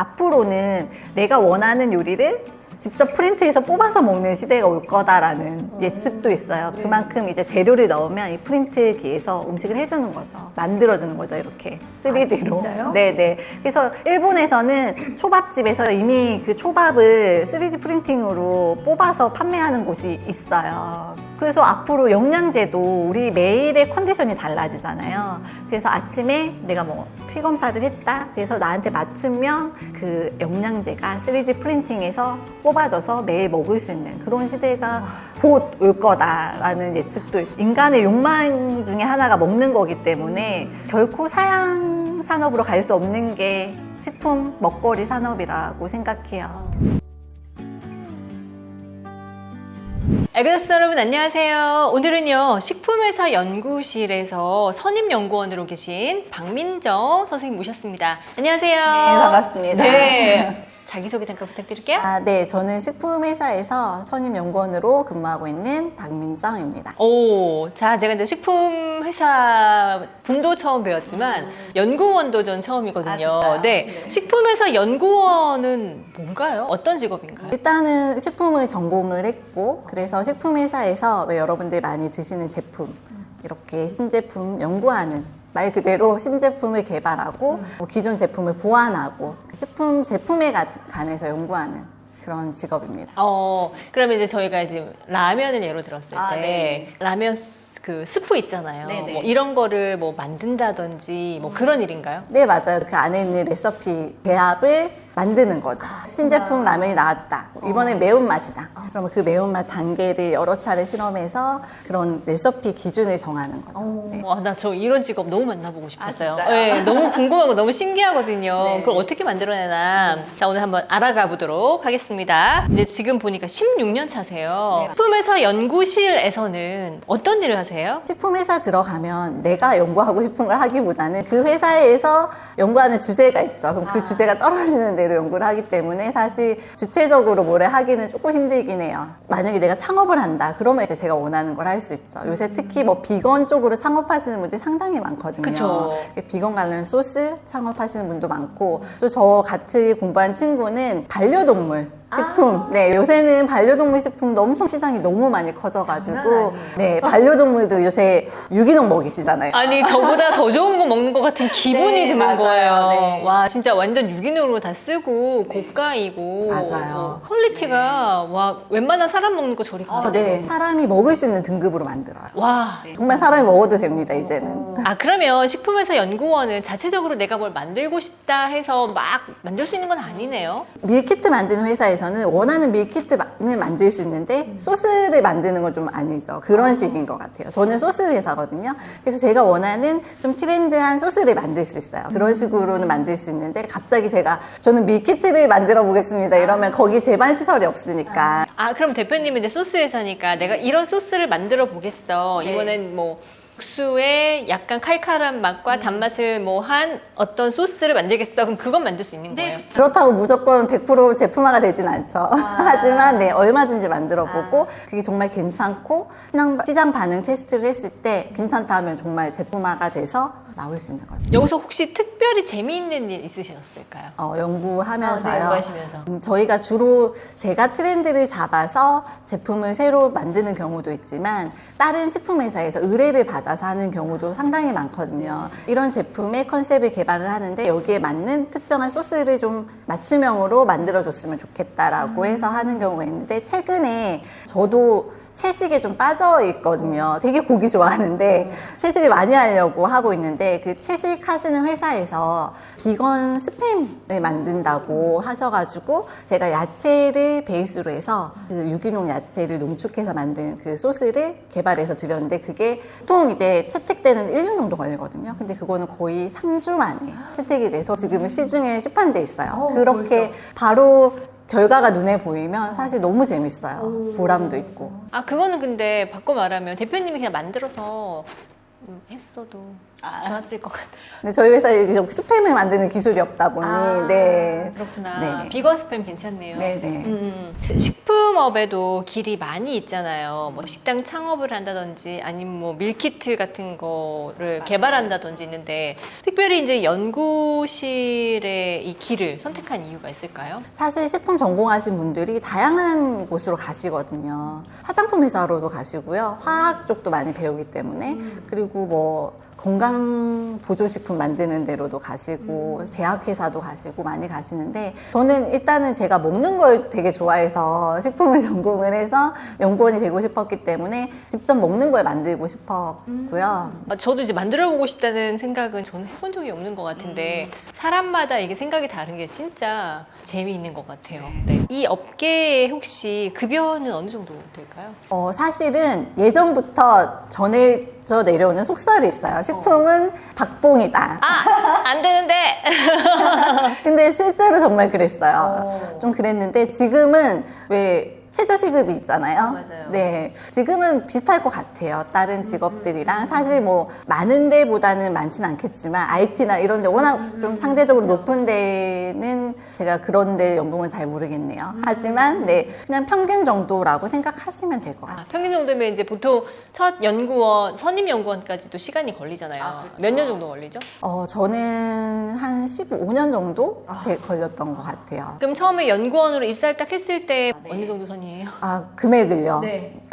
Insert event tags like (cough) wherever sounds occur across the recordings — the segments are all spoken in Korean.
앞으로는 내가 원하는 요리를 직접 프린트해서 뽑아서 먹는 시대가 올 거다라는 예측도 있어요. 그만큼 이제 재료를 넣으면 이 프린트기에서 음식을 해주는 거죠. 만들어주는 거죠, 이렇게. 3D로. 진짜요? 네네. 그래서 일본에서는 초밥집에서 이미 그 초밥을 3D 프린팅으로 뽑아서 판매하는 곳이 있어요. 그래서 앞으로 영양제도 우리 매일의 컨디션이 달라지잖아요. 그래서 아침에 내가 뭐 피 검사를 했다. 그래서 나한테 맞춤형 그 영양제가 3D 프린팅에서 뽑아져서 매일 먹을 수 있는 그런 시대가 곧 올 거다라는 예측도 있- 인간의 욕망 중에 하나가 먹는 거기 때문에 결코 사양 산업으로 갈 수 없는 게 식품 먹거리 산업이라고 생각해요. 에그더스 여러분 안녕하세요. 오늘은요 식품회사 연구실에서 선임 연구원으로 계신 박민정 선생님 모셨습니다. 안녕하세요. 네, 반갑습니다. 네. 자기소개 잠깐 부탁드릴게요. 아, 네, 저는 식품회사에서 선임 연구원으로 근무하고 있는 박민정입니다. 오, 자 제가 이제 식품 회사 분도 처음 배웠지만 연구원도 전 처음이거든요. 음. 아, 진짜요? 네. 네. 식품 회사 연구원은 뭔가요? 어떤 직업인가요? 일단은 식품을 전공을 했고, 그래서 식품회사에서 왜 여러분들이 많이 드시는 제품, 이렇게 신제품 연구하는 말 그대로 신제품을 개발하고 뭐 기존 제품을 보완하고 식품 제품에 가- 관해서 연구하는 그런 직업입니다. 어, 그러면 이제 저희가 이제 라면을 예로 들었을 아, 때 네. 라면 스- 그 스프 있잖아요. 네 네. 뭐 이런 거를 뭐 만든다든지 뭐 그런 일인가요? 네, 맞아요. 그 안에 있는 레시피 배합을 만드는 거죠. 신제품 라면이 나왔다. 이번엔 매운맛이다. 그러면 그 매운맛 단계를 여러 차례 실험해서 그런 레시피 기준을 정하는 거죠. 네. 와, 나 저 이런 직업 너무 만나보고 싶었어요. 진짜요? 네, 너무 궁금하고 너무 신기하거든요. 네. 그걸 어떻게 만들어내나. 자, 오늘 한번 알아가 보도록 하겠습니다. 이제 지금 보니까 16년 차세요. 네. 식품회사 연구실에서는 어떤 일을 하세요? 식품 회사 들어가면 내가 연구하고 싶은 걸 하기보다는 그 회사에서 연구하는 주제가 있죠. 그럼 그 주제가 떨어지는 대로 연구를 하기 때문에 사실 주체적으로 뭐를 하기는 조금 힘들긴 해요. 만약에 내가 창업을 한다. 그러면 이제 제가 원하는 걸 할 수 있죠. 요새 특히 뭐 비건 쪽으로 창업하시는 분들이 상당히 많거든요. 그쵸. 비건 관련 소스 창업하시는 분도 많고 또 저 같이 공부한 친구는 반려동물 식품. 네, 요새는 반려동물 식품도 엄청 시장이 너무 많이 커져가지고, 네, 반려동물도 요새 유기농 먹이시잖아요. 아니 저보다 더 좋은 거 먹는 것 같은 기분이 네, 드는 맞아요. 거예요. 네. 와 진짜 완전 유기농으로 다 쓰고 고가이고 맞아요. 어, 퀄리티가 와 웬만한 사람 먹는 거 저리 가. 어, 네. 사람이 먹을 수 있는 등급으로 만들어요. 와. 정말 사람이 먹어도 됩니다, 이제는. 아 그러면 식품회사 연구원은 자체적으로 내가 뭘 만들고 싶다 해서 막 만들 수 있는 건 아니네요. 밀키트 만드는 회사에서 는 원하는 밀키트는 만들 수 있는데 소스를 만드는 건 좀 아니죠. 그런 식인 것 같아요. 저는 소스 회사거든요. 그래서 제가 원하는 좀 트렌드한 소스를 만들 수 있어요. 그런 식으로는 만들 수 있는데 갑자기 제가 저는 밀키트를 만들어 보겠습니다. 이러면 거기 제반 시설이 없으니까. 아 그럼 대표님이 이제 소스 회사니까 내가 이런 소스를 만들어 보겠어. 네. 이번엔 뭐 국수에 약간 칼칼한 맛과 음. 단맛을 뭐한 어떤 소스를 만들겠어. 그럼 그건 만들 수 있는 거예요. 그렇다고 무조건 100% 제품화가 되진 않죠. (laughs) 하지만 네, 얼마든지 만들어 보고 그게 정말 괜찮고 시장 반응 테스트를 했을 때 괜찮다 하면 정말 제품화가 돼서 나올 수 있는 거죠. 여기서 혹시 특별히 재미있는 일 있으셨을까요? 어, 연구하면서요. 아, 네, 연구하시면서. 음, 저희가 주로 제가 트렌드를 잡아서 제품을 새로 만드는 경우도 있지만 다른 식품 회사에서 의뢰를 받아서 하는 경우도 상당히 많거든요. 이런 제품의 컨셉을 개발을 하는데 여기에 맞는 특정한 소스를 좀 맞춤형으로 만들어줬으면 좋겠다라고 해서 하는 경우가 있는데 최근에 저도 채식에 좀 빠져 있거든요. 되게 고기 좋아하는데 채식을 많이 하려고 하고 있는데 그 채식 하시는 회사에서 비건 스팸을 만든다고 하셔가지고 제가 야채를 베이스로 해서 그 유기농 야채를 농축해서 만든 그 소스를 개발해서 드렸는데 그게 보통 이제 채택되는 1년 정도 걸리거든요. 근데 그거는 거의 3주 만에 채택이 돼서 지금은 시중에 시판돼 있어요. 그렇게 바로 결과가 눈에 보이면 사실 너무 재밌어요. 보람도 있고. 아 그거는 근데 바꿔 말하면 대표님이 그냥 만들어서 음, 했어도 좋았을 것 같아요. 근데 저희 회사에 좀 스팸을 만드는 기술이 없다 보니 아, 네. 그렇구나. 네. 비건 스팸 괜찮네요. 네네. 음, 식품업에도 길이 많이 있잖아요. 뭐 식당 창업을 한다든지 아니면 뭐 밀키트 같은 거를 개발한다든지 있는데 특별히 이제 연구실의 이 길을 선택한 이유가 있을까요? 사실 식품 전공하신 분들이 다양한 곳으로 가시거든요. 화장품 회사로도 가시고요. 화학 쪽도 많이 배우기 때문에 그리고 뭐 건강 보조식품 만드는 데로도 가시고 제약회사도 가시고 많이 가시는데 저는 일단은 제가 먹는 걸 되게 좋아해서 식품을 (laughs) 전공을 해서 연구원이 되고 싶었기 때문에 직접 먹는 걸 만들고 싶었고요. 아, 저도 이제 만들어 보고 싶다는 생각은 저는 해본 적이 없는 것 같은데 사람마다 이게 생각이 다른 게 진짜 재미있는 것 같아요. 네. 이 업계에 혹시 급여는 어느 정도 될까요? 어, 사실은 예전부터 전해져 내려오는 속설이 있어요. 식품은 박봉이다. 아, 안 되는데. (laughs) 근데 실제로 정말 그랬어요. 오. 좀 그랬는데 지금은 왜 최저시급이 있잖아요. 아, 맞아요. 네. 지금은 비슷할 것 같아요. 다른 직업들이랑. 사실 뭐 많은 데보다는 많진 않겠지만 IT나 이런 데 워낙 좀 상대적으로 높은 데는 제가 그런 데 연봉은 잘 모르겠네요. 하지만 네. 그냥 평균 정도라고 생각하시면 될 것 같아요. 아, 평균 정도면 이제 보통 첫 연구원, 선임 연구원까지도 시간이 걸리잖아요. 아, 그렇죠. 몇 년 정도 걸리죠? 어, 저는 한 15년 정도 되- 걸렸던 것 같아요. 그럼 처음에 연구원으로 입사를 딱 했을 때 네. 어느 정도 선 이에요? 아, 금액을요? 네. (laughs)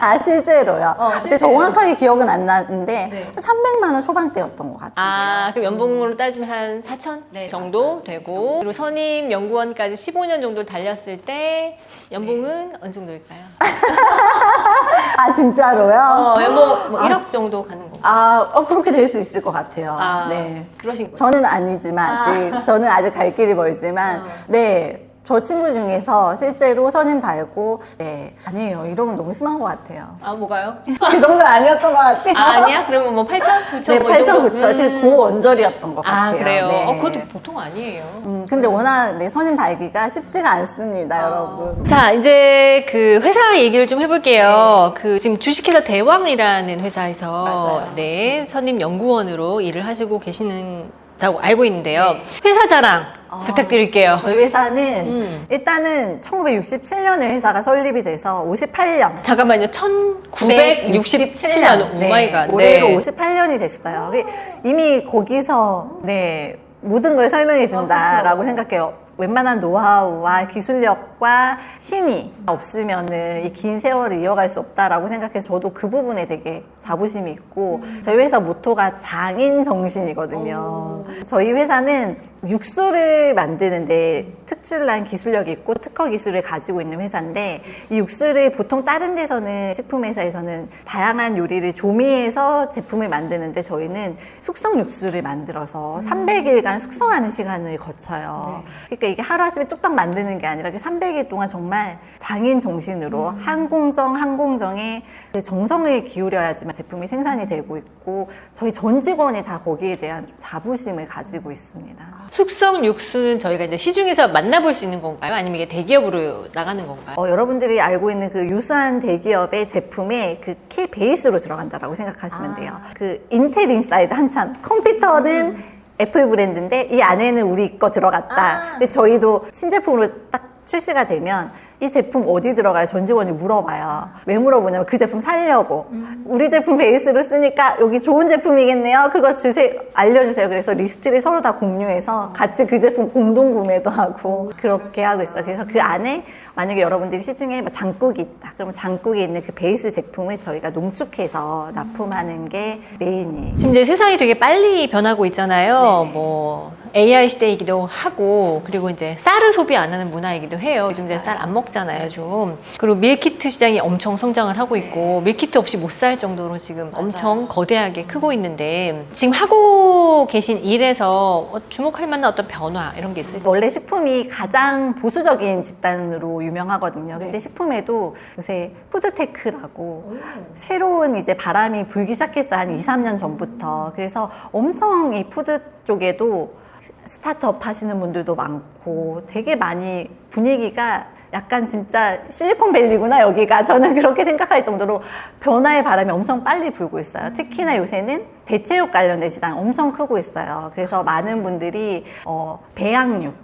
아, 실제로요? 어, 근데 실제로. 정확하게 기억은 안 나는데, 네. 300만 원 초반대였던 것 같아요. 아, 그럼 연봉으로 따지면 한 4천 네, 정도 되고 그리고 선임 연구원까지 15년 정도 달렸을 때 연봉은 어느 정도일까요? (laughs) 아, 진짜로요? 어, 연봉 뭐 1억 정도 가는 건가요? 아, 어, 그렇게 될 수 있을 것 같아요. 아, 네. 그러신 거예요? 저는 아니지만, 아직, 저는 아직 갈 길이 멀지만, 어. 네. 저 친구 중에서 실제로 선임 달고, 네. 아니에요. 이러면 너무 심한 것 같아요. 아, 뭐가요? (laughs) 그 정도 아니었던 것 같아요. 아, 아니야? 그러면 뭐 8천, 9천 네, 뭐이 정도? 8천, 9천. 음. 그 고원절이었던 것 아, 같아요. 그래요? 네. 어, 그것도 보통 아니에요. 음, 근데 워낙 네, 선임 달기가 쉽지가 않습니다, 아. 여러분. 자, 이제 그 회사 얘기를 좀 해볼게요. 그 지금 주식회사 대왕이라는 회사에서 맞아요. 네, 선임 연구원으로 일을 하시고 계시는 다고 알고 있는데요. 네. 회사 자랑 아. 부탁드릴게요. 저희 회사는 음. 일단은 1967년에 회사가 설립이 돼서 58년. 잠깐만요. 1967년. 오마이갓. 올해로 네. 58년이 됐어요. 그게 이미 거기서 네 모든 걸 설명해 아, 준다라고 생각해요. 웬만한 노하우와 기술력 생각과 신이 없으면은 이 긴 세월을 이어갈 수 없다라고 생각해서 저도 그 부분에 되게 자부심이 있고 음. 저희 회사 모토가 장인 정신이거든요. 저희 회사는 육수를 만드는데 특출난 기술력이 있고 특허 기술을 가지고 있는 회사인데 이 육수를 보통 다른 데서는 식품 회사에서는 다양한 요리를 조미해서 제품을 만드는데 저희는 숙성 육수를 만들어서 음. 300일간 숙성하는 시간을 거쳐요. 네. 그러니까 이게 하루아침에 뚝딱 만드는 게 아니라 300 세기 동안 정말 장인 정신으로 음. 항공정 항공정에 정성을 기울여야지만 제품이 생산이 되고 있고 저희 전 직원이 다 거기에 대한 자부심을 가지고 있습니다. 숙성 육수는 저희가 이제 시중에서 만나볼 수 있는 건가요? 아니면 이게 대기업으로 나가는 건가요? 어, 여러분들이 알고 있는 그 유수한 대기업의 제품에 그키 베이스로 들어간다라고 생각하시면 돼요. 아. 그 인텔 인사이드 한참 컴퓨터는 음. 애플 브랜드인데 이 안에는 우리 거 들어갔다. 아. 근데 저희도 신제품으로 딱 출시가 되면 이 제품 어디 들어가요? 전 직원이 물어봐요. 왜 물어보냐면 그 제품 살려고. 우리 제품 베이스로 쓰니까 여기 좋은 제품이겠네요. 그거 주세요. 알려주세요. 그래서 리스트를 서로 다 공유해서 같이 그 제품 공동 구매도 하고 그렇게 하고 있어요. 그래서 그 안에 만약에 여러분들이 시중에 뭐 장국이 있다. 그러면 장국에 있는 그 베이스 제품을 저희가 농축해서 납품하는 게 메인이에요. 지금 이제 세상이 되게 빨리 변하고 있잖아요. 네. 뭐 AI 시대이기도 하고 그리고 이제 쌀을 소비 안 하는 문화이기도 해요. 요즘 이제 쌀 안 먹잖아요, 좀. 그리고 밀키트 시장이 엄청 성장을 하고 있고 밀키트 없이 못 살 정도로 지금 엄청 거대하게 크고 있는데 지금 하고 계신 일에서 어, 주목할 만한 어떤 변화 이런 게 있을까요? 원래 식품이 가장 보수적인 집단으로 유명하거든요. 근데 네. 식품에도 요새 푸드테크라고 새로운 이제 바람이 불기 시작했어 한 2, 3년 전부터. 그래서 엄청 이 푸드 쪽에도 스타트업 하시는 분들도 많고 되게 많이 분위기가 약간 진짜 실리콘밸리구나 여기가 저는 그렇게 생각할 정도로 변화의 바람이 엄청 빨리 불고 있어요. 특히나 요새는 대체육 관련된 시장이 엄청 크고 있어요. 그래서 많은 분들이 어, 배양육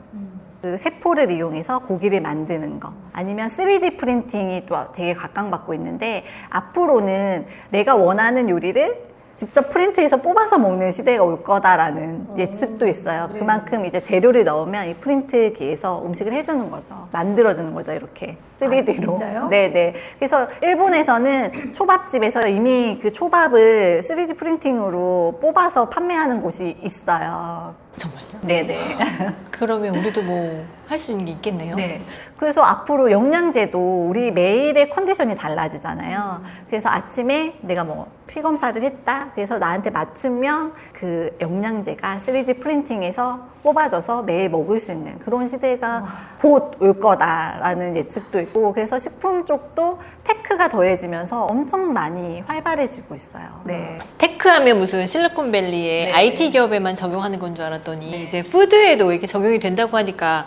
그 세포를 이용해서 고기를 만드는 거 아니면 3D 프린팅이 또 되게 각광받고 있는데 앞으로는 내가 원하는 요리를 직접 프린트해서 뽑아서 먹는 시대가 올 거다라는 예측도 있어요. 그만큼 이제 재료를 넣으면 이 프린트기에서 음식을 해주는 거죠. 만들어주는 거죠, 이렇게. 3D로. 진짜요? (laughs) 네네. 그래서 일본에서는 초밥집에서 이미 그 초밥을 3D 프린팅으로 뽑아서 판매하는 곳이 있어요. 정말요? 네네. (laughs) 그러면 우리도 뭐 할 수 있는 게 있겠네요. 네. 그래서 앞으로 영양제도 우리 매일의 컨디션이 달라지잖아요. 그래서 아침에 내가 뭐 피 검사를 했다. 그래서 나한테 맞춤형 그 영양제가 3D 프린팅에서 뽑아져서 매일 먹을 수 있는 그런 시대가 곧 올 거다라는 예측도 있고 그래서 식품 쪽도 테크가 더해지면서 엄청 많이 활발해지고 있어요. 네. 테크하면 무슨 실리콘밸리의 네. IT 기업에만 적용하는 건 줄 알았더니 네. 이제 푸드에도 이렇게 적용이 된다고 하니까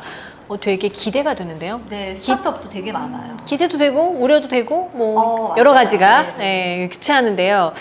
어, 되게 기대가 되는데요. 네, 스타트업도 되게 많아요. 기대도 되고 우려도 되고 뭐 어, 여러 맞아요. 가지가 네, 예, 교체하는데요.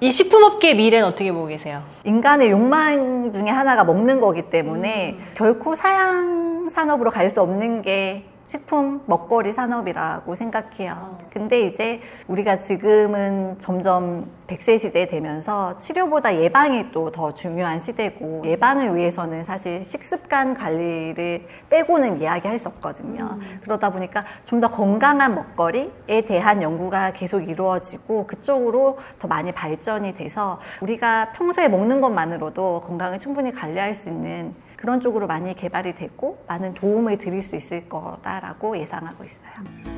이 식품업계의 미래는 어떻게 보고 계세요? 인간의 욕망 중에 하나가 먹는 거기 때문에 결코 사양 산업으로 갈 수 없는 게 식품 먹거리 산업이라고 생각해요. 근데 이제 우리가 지금은 점점 100세 시대 되면서 치료보다 예방이 또 더 중요한 시대고 예방을 위해서는 사실 식습관 관리를 빼고는 이야기할 수 없거든요. 그러다 보니까 좀 더 건강한 먹거리에 대한 연구가 계속 이루어지고 그쪽으로 더 많이 발전이 돼서 우리가 평소에 먹는 것만으로도 건강을 충분히 관리할 수 있는 그런 쪽으로 많이 개발이 됐고 많은 도움을 드릴 수 있을 거다라고 예상하고 있어요.